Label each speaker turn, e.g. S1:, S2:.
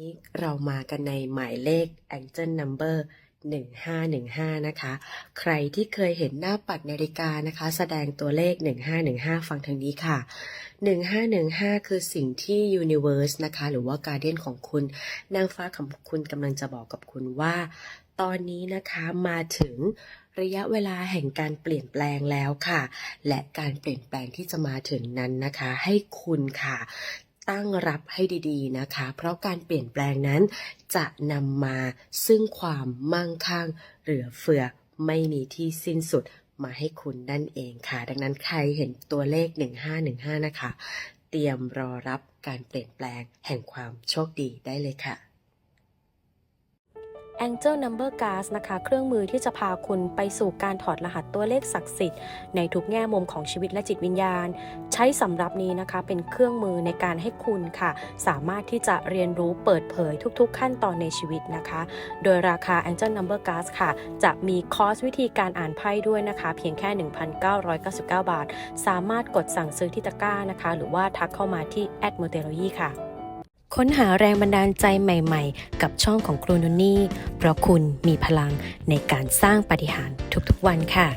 S1: นี้เรามากันในหมายเลข Angel Number 1515 นะคะ ใครที่เคยเห็นหน้าปัดนาฬิกานะคะ แสดงตัวเลข 1515 ฟังทางนี้ค่ะ 1515 คือสิ่งที่ Universe นะคะ หรือว่า Guardian ของคุณ นางฟ้าของคุณกำลังจะบอกกับคุณว่า ตอนนี้นะคะมาถึงระยะเวลาแห่งการเปลี่ยนแปลงแล้วค่ะ และการเปลี่ยนแปลงที่จะมาถึงนั้นนะคะ ให้คุณค่ะ ตั้งรับให้ดีๆนะคะ เพราะการเปลี่ยนแปลงนั้นจะนำมาซึ่งความมั่งคั่งเหลือเฟือไม่มีที่สิ้นสุดมาให้คุณนั่นเองค่ะ ดังนั้นใครเห็นตัวเลข 1515 นะคะ เตรียมรอรับการเปลี่ยนแปลงแห่งความโชคดีได้เลยค่ะ
S2: Angel Number Card นะคะ เครื่องมือที่จะพาคุณไปสู่การถอดรหัสตัวเลขศักดิ์สิทธิ์ ในทุกแง่มุมของชีวิตและจิตวิญญาณ ใช้สำหรับนี้นะคะ เป็นเครื่องมือในการให้คุณค่ะ สามารถที่จะเรียนรู้เปิดเผยทุกๆ ขั้นตอนในชีวิตนะคะ โดยราคา Angel Number Card ค่ะ จะมีคอร์สวิธีการอ่านไพ่ด้วยนะคะ เพียงแค่ 1,999 บาท สามารถกดสั่งซื้อที่ตะกร้านะคะ หรือว่าทักเข้ามาที่ a d m o t e l o y ค่ะ ค้นหาแรงบันดาลใจใหม่ๆ กับช่องของครูนุนนี่ เพราะคุณมีพลังในการสร้างปาฏิหาริย์ทุกๆวันค่ะ